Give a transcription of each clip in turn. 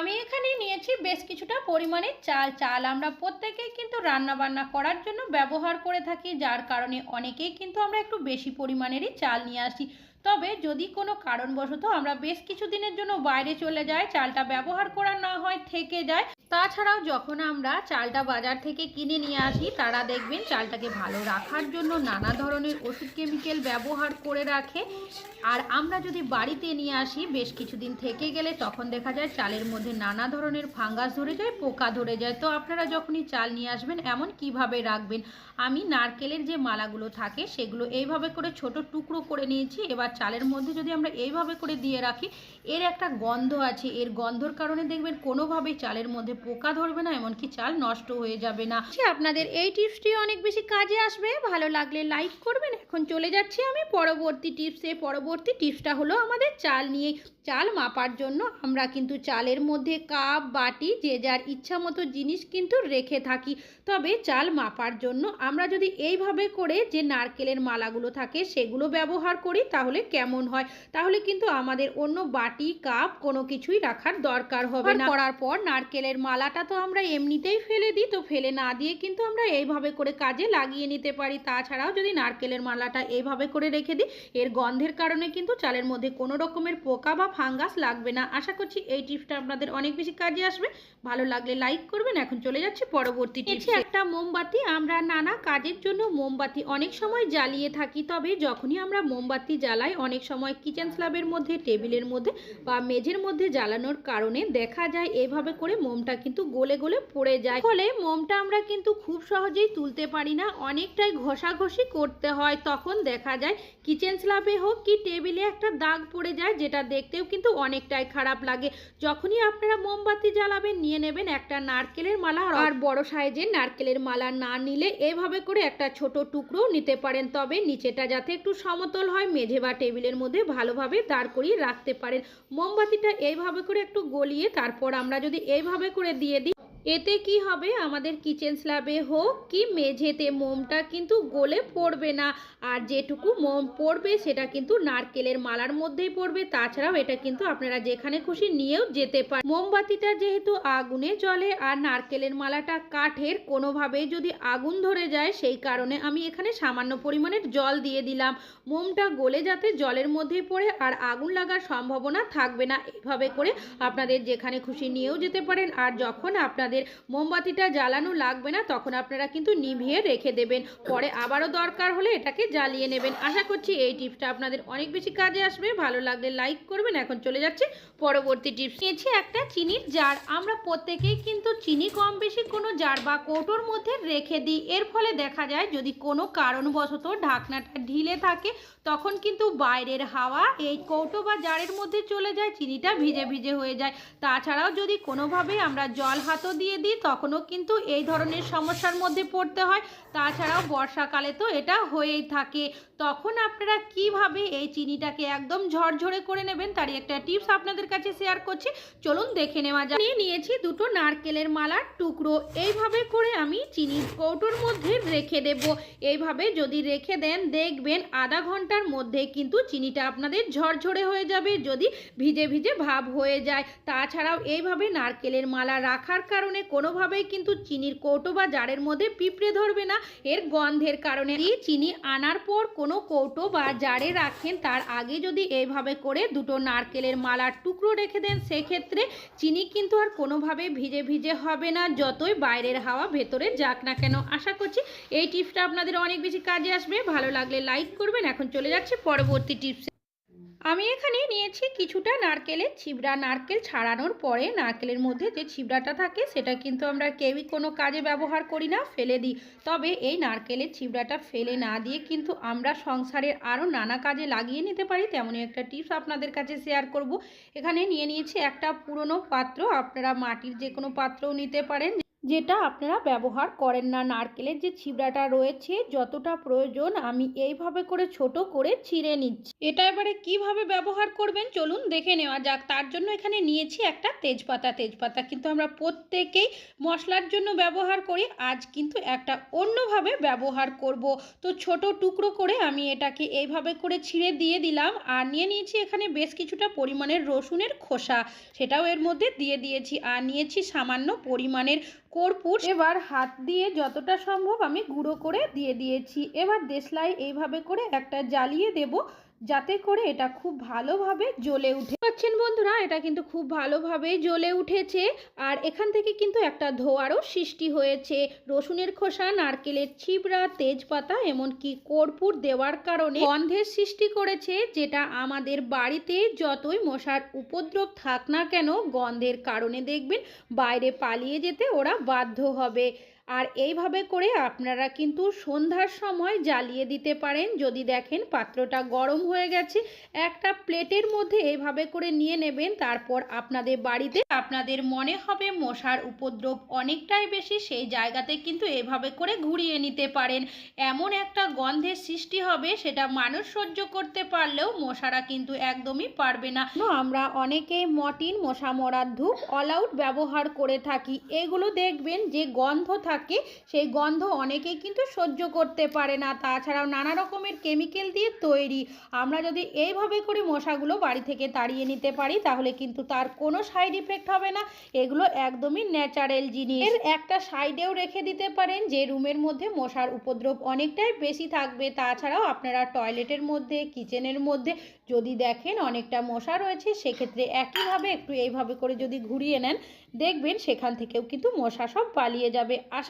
আমি এখানে নিয়েছি বেশ কিছুটা পরিমাণে চাল। চাল আমরা প্রত্যেকেই কিন্তু রান্না বান্না করার জন্য ব্যবহার করে থাকি, যার কারণে অনেকেই কিন্তু আমরা একটু বেশি পরিমাণেরই চাল নিয়ে আসি। তবে যদি কোনো কারণবশত আমরা বেশ কিছু দিনের জন্য বাইরে চলে যাই, চালটা ব্যবহার করা না হয়, থেকে যায় তাছাড়াও যখন আমরা চালটা বাজার থেকে কিনে নিয়ে আসি, তারা দেখবেন চালটাকে ভালো রাখার জন্য নানা ধরনের ওষুধ কেমিক্যাল ব্যবহার করে রাখে। আর আমরা যদি বাড়িতে নিয়ে আসি, বেশ কিছুদিন থেকে গেলে তখন দেখা যায় চালের মধ্যে নানা ধরনের ফাঙ্গাস ধরে যায়, পোকা ধরে যায়। তো আপনারা যখনই চাল নিয়ে আসবেন, এমন কীভাবে রাখবেন? আমি নারকেলের যে মালাগুলো থাকে, সেগুলো এইভাবে করে ছোট টুকরো করে নিয়েছি। এবার চালের মধ্যে যদি আমরা এইভাবে করে দিয়ে রাখি, এর একটা গন্ধ আছে। এর গন্ধর কারণে দেখবেন কোনোভাবেই চালের মধ্যে পোকা ধরবে না, এমনকি চাল নষ্ট হয়ে যাবে না। আপনাদের এই টিপসটি অনেক বেশি কাজে আসবে। ভালো লাগলে লাইক করবেন। এখন চলে যাচ্ছি আমি পরবর্তী টিপসে। পরবর্তী টিপসটা হলো আমাদের চাল নিয়ে। চাল মাপার জন্য আমরা কিন্তু চালের মধ্যে কাপ বাটি যে যার ইচ্ছা মতো জিনিস কিন্তু রেখে থাকি। তবে চাল মাপার জন্য আমরা যদি এইভাবে করে যে নারকেলের মালাগুলো থাকে সেগুলো ব্যবহার করি তাহলে কেমন হয়? তাহলে কিন্তু আমাদের অন্য বাটি কাপ কোনো কিছুই রাখার দরকার হবে না। করার পর নারকেলের মালাটা তো আমরা এমনিতেই ফেলে দিই তো ফেলে না দিয়ে কিন্তু আমরা এইভাবে করে কাজে লাগিয়ে নিতে পারি। তাছাড়াও যদি নারকেলের মালাটা এইভাবে করে রেখে দিই এর গন্ধের কারণে কিন্তু চালের মধ্যে কোনো রকমের পোকা বা ফাঙ্গাস লাগবে না। আশা করছি এই টিপসটা আপনাদের অনেক বেশি কাজে আসবে। ভালো লাগলে লাইক করবেন। এখন চলে যাচ্ছি পরবর্তী টিপসে। একটা মোমবাতি। আমরা নানা কাজের জন্য মোমবাতি অনেক সময় জ্বালিয়ে থাকি তবে যখনই আমরা মোমবাতি জ্বালাই অনেক সময় কিচেন স্ল্যাবের মধ্যে টেবিলের মধ্যে বা মেঝের মধ্যে জ্বালানোর কারণে দেখা যায় এভাবে করে মোমটা কিন্তু গলে গলে পড়ে যায়। ফলে মোমটা আমরা কিন্তু খুব সহজেই তুলতে পারি না। অনেকটাই ঘষাঘষি করতে হয়। তখন দেখা যায় কিচেন স্ল্যাবে হোক কি টেবিলে একটা দাগ পড়ে যায় যেটা দেখতেও কিন্তু অনেকটাই খারাপ লাগে। যখনই আপনারা মোমবাতি জ্বালাবেন, নিয়ে নেবেন একটা নারকেলের মালা আর বড় সাইজের নারকেলের মালা না নিলে এভাবে করে একটা ছোট টুকরো নিতে পারেন। তবে নিচেটা যাতে একটু সমতল হয়, মেঝে বা টেবিলের মধ্যে ভালোভাবে দাঁড় করিয়ে রাখতে পারেন। মোমবাতিটা এইভাবে করে একটু গলিয়ে তারপর আমরা যদি এইভাবে করে দিয়ে দিই এতে কি হবে? আমাদের কিচেন স্ল্যাবে হোক কি মেঝেতে, মোমটা কিন্তু গলে পড়বে না। আর যেটুকু মোম পড়বে, সেটা কিন্তু নারকেলের মালার মধ্যেই পড়বে। তাছাড়াও এটা কিন্তু আপনারা যেখানে খুশি নিয়েও যেতে পারেন মোমবাতিটা যেহেতু আগুনে জলে আর নারকেলের মালাটা কাঠের, কোনোভাবেই যদি আগুন ধরে যায়, সেই কারণে আমি এখানে সামান্য পরিমাণের জল দিয়ে দিলাম। মোমটা গলে যাতে জলের মধ্যেই পড়ে আর আগুন লাগার সম্ভাবনা থাকবে না। এভাবে করে আপনাদের যেখানে খুশি নিয়েও যেতে পারেন। আর যখন আপনাদের মোমবাতিটা জ্বালানো লাগবে না, তখন আপনারা কিন্তু নিভিয়ে রেখে দেবেন। পরে আবারও দরকার হলে এটাকে জ্বালিয়ে নেবেন। আশা করছি এই টিপসটা আপনাদের অনেক বেশি কাজে আসবে। ভালো লাগলে লাইক করবেন। এখন চলে যাচ্ছে পরবর্তী টিপস। নিয়েছি একটা চিনির জার। আমরা প্রত্যেকেই কিন্তু চিনি কম বেশি কোনো জার বা কৌটোর মধ্যে রেখে দিই। এর ফলে দেখা যায় যদি কোনো কারণবশত ঢাকনাটা ঢিলে থাকে, তখন কিন্তু বাইরের হাওয়া এই কৌটো বা জারের মধ্যে চলে যায়, চিনিটা ভিজে ভিজে হয়ে যায়। তাছাড়াও যদি কোনোভাবে আমরা জল হাতও দিয়ে দিই, তখনও কিন্তু এই ধরনের সমস্যার মধ্যে পড়তে হয়। তাছাড়াও বর্ষাকালে তো এটা হয়েই থাকে। তখন আপনারা কীভাবে এই চিনিটাকে একদম ঝরঝরে করে নেবেন? তারই একটা টিপস আপনাদের কাছে শেয়ার করছি। চলুন দেখে নেওয়া যাক। নিয়ে নিয়েছি দুটো নারকেলের মালার টুকরো। এইভাবে করে আমি চিনির কৌটোর মধ্যে রেখে দেব। এইভাবে যদি রেখে দেন, দেখবেন আধা ঘণ্টার মধ্যে কিন্তু চিনিটা আপনাদের ঝরঝরে হয়ে যাবে। যদি ভিজে ভিজে ভাব হয়ে যায়। তাছাড়াও এইভাবে নারকেলের মালা রাখার কারণে কোনোভাবেই কিন্তু চিনির কৌটো বা জারের মধ্যে পিঁপড়ে ধরবে না। এর গন্ধের কারণে চিনি আনার পর কোনো কৌটো বা জারে রাখেন, তার আগে যদি এইভাবে করে দুটো নারকেলের মালার টুকরো রেখে দেন, সেক্ষেত্রে চিনি কিন্তু আর কোনোভাবে ভিজে ভিজে হবে না, যতই বাইরের হাওয়া ভেতরে যাক না কেন। আশা করছি এই টিপসটা আপনাদের অনেক বেশি কাজে আসবে। ভালো লাগলে লাইক করবেন। এখন চলে যাচ্ছে পরবর্তী টিপস। আমি এখানে নিয়েছি কিছুটা নারকেলের ছিবড়া। নারকেল ছাড়ানোর পরে নারকেলের মধ্যে যে ছিবড়াটা থাকে, সেটা কিন্তু আমরা কেউই কোনো কাজে ব্যবহার করি না, ফেলে দিই। তবে এই নারকেলের ছিবড়াটা ফেলে না দিয়ে কিন্তু আমরা সংসারের আরও নানা কাজে লাগিয়ে নিতে পারি। তেমনই একটা টিপস আপনাদের কাছে শেয়ার করব। এখানে নিয়ে নিয়েছি একটা পুরনো পাত্র। আপনারা মাটির যে কোনো পাত্রও নিতে পারেন। যেটা আপনারা ব্যবহার করেন না। নারকেলের যে ছিবড়াটা রয়েছে, যতটা প্রয়োজন আমি এইভাবে করে ছোট করে ছিঁড়ে নিচ্ছি। এটা এবারে কীভাবে ব্যবহার করবেন? চলুন দেখে নেওয়া যাক। তার জন্য এখানে নিয়েছি একটা তেজপাতা। তেজপাতা কিন্তু আমরা প্রত্যেকেই মশলার জন্য ব্যবহার করি। আজ কিন্তু একটা অন্যভাবে ব্যবহার করব। তো ছোট টুকরো করে আমি এটাকে এইভাবে করে ছিঁড়ে দিয়ে দিলাম। আর নিয়ে নিয়েছি এখানে বেশ কিছুটা পরিমাণের রসুনের খোসা। সেটাও এর মধ্যে দিয়ে দিয়েছি। আর নিয়েছি সামান্য পরিমাণের কর্পূর এবার হাত দিয়ে যতটা সম্ভব আমি গুঁড়ো করে দিয়ে দিয়েছি। এবার দেশলাই এইভাবে করে একটা জ্বালিয়ে দেব। যাতে করে এটা খুব ভালোভাবে জ্বলে উঠে পাচ্ছেন বন্ধুরা, এটা কিন্তু খুব ভালোভাবে জ্বলে উঠেছে। আর এখান থেকে কিন্তু একটা ধোয়ারও সৃষ্টি হয়েছে। রসুনের খোসা, নারকেলের ছিবড়া, তেজপাতা, এমনকি কর্পূর দেওয়ার কারণে গন্ধের সৃষ্টি করেছে, যেটা আমাদের বাড়িতে যতই মশার উপদ্রব থাক না কেন, গন্ধের কারণে দেখবেন বাইরে পালিয়ে যেতে ওরা বাধ্য হবে। আর এইভাবে করে আপনারা কিন্তু সন্ধ্যার সময় জ্বালিয়ে দিতে পারেন। যদি দেখেন পাত্রটা গরম হয়ে গেছে, একটা প্লেটের মধ্যে এইভাবে করে নিয়ে নেবেন। তারপর আপনাদের বাড়িতে আপনাদের মনে হবে মশার উপদ্রব অনেকটাই বেশি, সেই জায়গাতে কিন্তু এভাবে করে ঘুরিয়ে নিতে পারেন। এমন একটা গন্ধের সৃষ্টি হবে, সেটা মানুষ সহ্য করতে পারলেও মশারা কিন্তু একদমই পারবে না। আমরা অনেকেই মটিন মশা মরার ধূপ, অল আউট ব্যবহার করে থাকি। এগুলো দেখবেন যে গন্ধ থাকে সেই গন্ধ অনেকেই কিন্তু সহ্য করতে পারে না। তাছাড়াও নানা রকমের কেমিক্যাল দিয়ে তৈরি। আমরা যদি এইভাবে করে মশাগুলো বাড়ি থেকে তাড়িয়ে নিতে পারি, তাহলে কিন্তু তার কোনো সাইড ইফেক্ট হবে না। এগুলো একদমই ন্যাচারাল জিনিস। এর একটা সাইডেও রেখে দিতে পারেন, যে রুমের মধ্যে মশার উপদ্রব অনেকটাই বেশি থাকবে। তাছাড়াও আপনারা টয়লেটের মধ্যে কিচেনের মধ্যে যদি দেখেন অনেকটা মশা রয়েছে, সেক্ষেত্রে একইভাবে একটু এইভাবে করে যদি ঘুরিয়ে নেন, দেখবেন সেখান থেকেও কিন্তু মশা সব পালিয়ে যাবে। আশা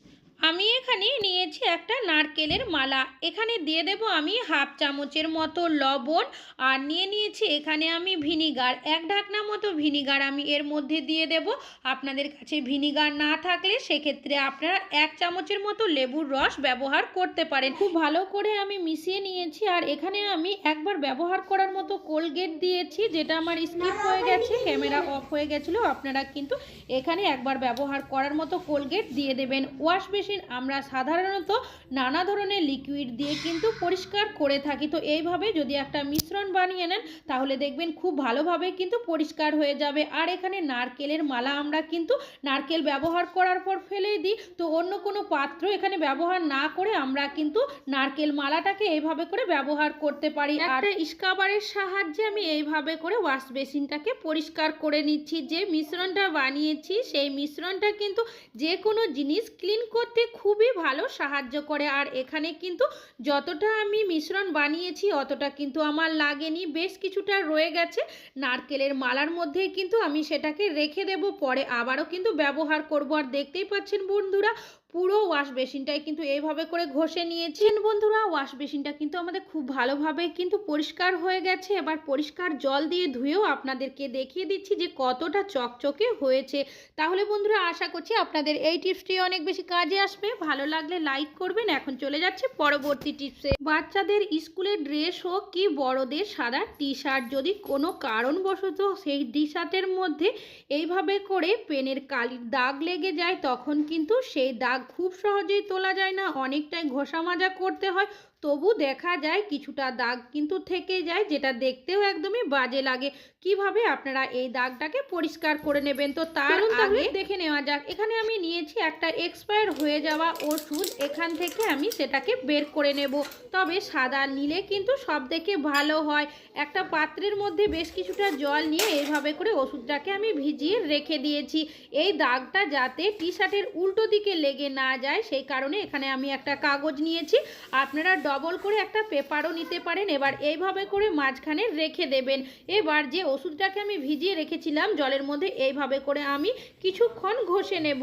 আমি এখানে নিয়েছি একটা নারকেলের মালা। এখানে দিয়ে দেব আমি হাফ চামচের মতো লবণ আর নিয়ে নিয়েছি এখানে আমি ভিনিগার। এক ঢাকনা মতো ভিনিগার আমি এর মধ্যে দিয়ে দেব। আপনাদের কাছে ভিনিগার না থাকলে সেক্ষেত্রে আপনারা এক চামচের মতো লেবুর রস ব্যবহার করতে পারেন। খুব ভালো করে আমি মিশিয়ে নিয়েছি আর এখানে আমি একবার ব্যবহার করার মতো কোলগেট দিয়েছি, যেটা আমার স্কিপ হয়ে গেছে, ক্যামেরা অফ হয়ে গেছিল। আপনারা কিন্তু এখানে একবার ব্যবহার করার মতো কোলগেট দিয়ে দেবেন। ওয়াশ বেশি মেশিন আমরা সাধারণত নানা ধরনের লিকুইড দিয়ে কিন্তু পরিষ্কার করে থাকি। তো এইভাবে যদি একটা মিশ্রণ বানিয়ে নেন তাহলে দেখবেন খুব ভালোভাবে কিন্তু পরিষ্কার হয়ে যাবে। আর এখানে নারকেলের মালা আমরা কিন্তু নারকেল ব্যবহার করার পর ফেলেই দিই। তো অন্য কোনো পাত্র এখানে ব্যবহার না করে আমরা কিন্তু নারকেল মালাটাকে এইভাবে করে ব্যবহার করতে পারি। আর স্কাবারের সাহায্যে আমি এইভাবে করে ওয়াশ বেসিনটাকে পরিষ্কার করে নিচ্ছি। যে মিশ্রণটা বানিয়েছি সেই মিশ্রণটা কিন্তু যে কোনো জিনিস ক্লিন করতে খুবই ভালো সাহায্য করে। আর এখানে কিন্তু যতটা আমি মিশ্রণ বানিয়েছি, অতটা কিন্তু আমার লাগেনি। বেশ কিছুটা রয়ে গেছে। নারকেলের মালার মধ্যেই কিন্তু আমি সেটাকে রেখে দেব। পরে আবারও কিন্তু ব্যবহার করব। আর দেখতেই পাচ্ছেন বন্ধুরা পুরো ওয়াশ বেসিনটাই কিন্তু এইভাবে করে ঘষে নিয়েছেন বন্ধুরা। ওয়াশ বেসিনটা কিন্তু আমাদের খুব ভালোভাবে কিন্তু পরিষ্কার হয়ে গেছে। এবার পরিষ্কার জল দিয়ে ধুয়েও আপনাদেরকে দেখিয়ে দিচ্ছি যে কতটা চকচকে হয়েছে। তাহলে বন্ধুরা আশা করছি আপনাদের এই টিপসটি অনেক বেশি কাজে আসবে। ভালো লাগলে লাইক করবেন। এখন চলে যাচ্ছে পরবর্তী টিপসে বাচ্চাদের স্কুলের ড্রেস হোক কি বড়দের সাদা টি শার্ট যদি কোনো কারণবশত সেই টি শার্টের মধ্যে এইভাবে করে পেনের কালির দাগ লেগে যায়, তখন কিন্তু সেই দাগ খুব সহজেই তোলা যায় না অনেকটাই ঘষা মাজা করতে হয়। তবু দেখা যায় কিছুটা দাগ কিন্তু থেকে যায় যেটা দেখতেও একদমই বাজে লাগে। কীভাবে আপনারা এই দাগটাকে পরিষ্কার করে নেবেন? তো তার আগে দেখে নেওয়া যাক। এখানে আমি নিয়েছি একটা এক্সপায়ার হয়ে যাওয়া ওষুধ। এখান থেকে আমি সেটাকে বের করে নেব। তবে সাদা নিলে কিন্তু সব থেকে ভালো হয়। একটা পাত্রের মধ্যে বেশ কিছুটা জল নিয়ে এইভাবে করে ওষুধটাকে আমি ভিজিয়ে রেখে দিয়েছি। এই দাগটা যাতে টি শার্টের উল্টো দিকে লেগে না যায় সেই কারণে এখানে আমি একটা কাগজ নিয়েছি। আপনারা ডবল করে একটা পেপারও নিতে পারেন। এবার এইভাবে করে মাঝখানে রেখে দেবেন। এবার যে ওষুধটাকে আমি ভিজিয়ে রেখেছিলাম, জলের মধ্যে এইভাবে করে আমি কিছুক্ষণ ঘষে নেব।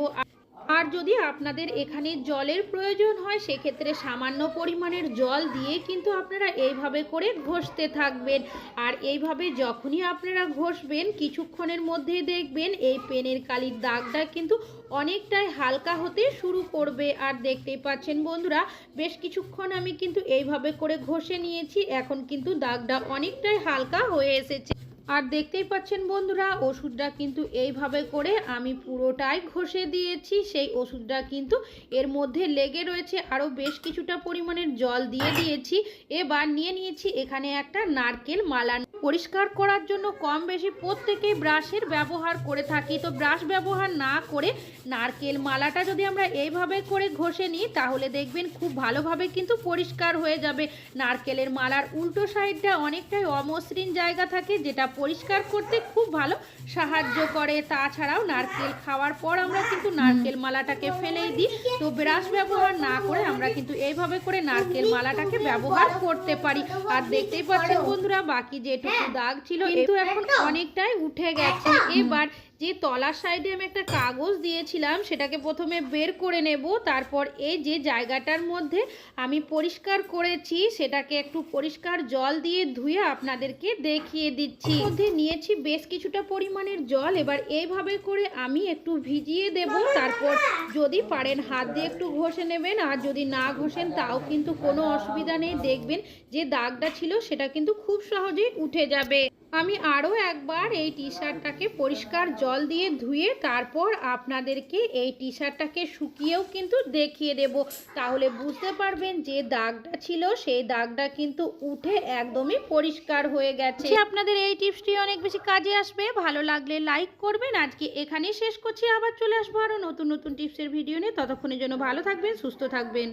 আর যদি আপনাদের এখানে জলের প্রয়োজন হয়, সেক্ষেত্রে সামান্য পরিমাণের জল দিয়ে কিন্তু আপনারা এইভাবে করে ঘষতে থাকবেন। আর এইভাবে যখনই আপনারা ঘষবেন, কিছুক্ষণের মধ্যেই দেখবেন এই পেনের কালির দাগটা কিন্তু অনেকটাই হালকা হতে শুরু করবে। আর দেখতেই পাচ্ছেন বন্ধুরা, বেশ কিছুক্ষণ আমি কিন্তু এইভাবে করে ঘষে নিয়েছি, এখন কিন্তু দাগটা অনেকটাই হালকা হয়ে এসেছে। আর দেখতেই পাচ্ছেন বন্ধুরা, ওষুধটা কিন্তু এইভাবে করে আমি পুরোটাই ঘষে দিয়েছি। সেই ওষুধটা কিন্তু এর মধ্যে লেগে রয়েছে। আরও বেশ কিছুটা পরিমাণের জল দিয়ে দিয়েছি। এবার নিয়ে নিয়েছি এখানে একটা নারকেল মালা। পরিষ্কার করার জন্য কম বেশি প্রত্যেকেই ব্রাশের ব্যবহার করে থাকি। তো ব্রাশ ব্যবহার না করে নারকেল মালাটা যদি আমরা এইভাবে করে ঘষে নিই, তাহলে দেখবেন খুব ভালোভাবে কিন্তু পরিষ্কার হয়ে যাবে। নারকেলের মালার উল্টো সাইডটা অনেকটাই অমসৃণ জায়গা থাকে, যেটা পরিষ্কার করতে খুব ভালো। সাহায্য করে, তাছাড়াও নারকেল খাওয়ার পর আমরা কিন্তু নারকেল মালাটাকে ফেলেই দিই। তো ব্রাশ ব্যবহার না করে আমরা কিন্তু এইভাবে করে নারকেল মালাটাকে ব্যবহার করতে পারি। আর দেখতেই পাচ্ছেন বন্ধুরা, বাকি যেটুকু দাগ ছিল কিন্তু এখন অনেকটাই উঠে গেছে। এবার যে তলার সাইডে আমি একটা কাগজ দিয়েছিলাম, সেটাকে প্রথমে বের করে নেব, তারপর এই যে জায়গাটার মধ্যে আমি পরিষ্কার করেছি, সেটাকে একটু পরিষ্কার জল দিয়ে ধুয়ে আপনাদেরকে দেখিয়ে দিচ্ছি। মধ্যে নিয়েছি বেশ কিছুটা পরিমাণের জল, এবার এইভাবে করে আমি একটু ভিজিয়ে দেব, তারপর যদি পারেন হাত দিয়ে একটু ঘষে নেবেন, আর যদি না ঘষেন তাও কিন্তু কোনো অসুবিধা নেই, দেখবেন যে দাগটা ছিল সেটা কিন্তু খুব সহজেই উঠে যাবে। আমি আরও একবার এই টি শার্টটাকে পরিষ্কার জল দিয়ে ধুয়ে তারপর আপনাদেরকে এই টি শার্টটাকে শুকিয়েও কিন্তু দেখিয়ে দেব। তাহলে বুঝতে পারবেন যে দাগটা ছিল, সেই দাগটা কিন্তু উঠে একদমই পরিষ্কার হয়ে গেছে। আপনাদের এই টিপসটি অনেক বেশি কাজে আসবে। ভালো লাগলে লাইক করবেন। আজকে এখানেই শেষ করছি। আবার চলে আসব আরও নতুন নতুন টিপসের ভিডিও নিয়ে। ততক্ষণের জন্য ভালো থাকবেন, সুস্থ থাকবেন।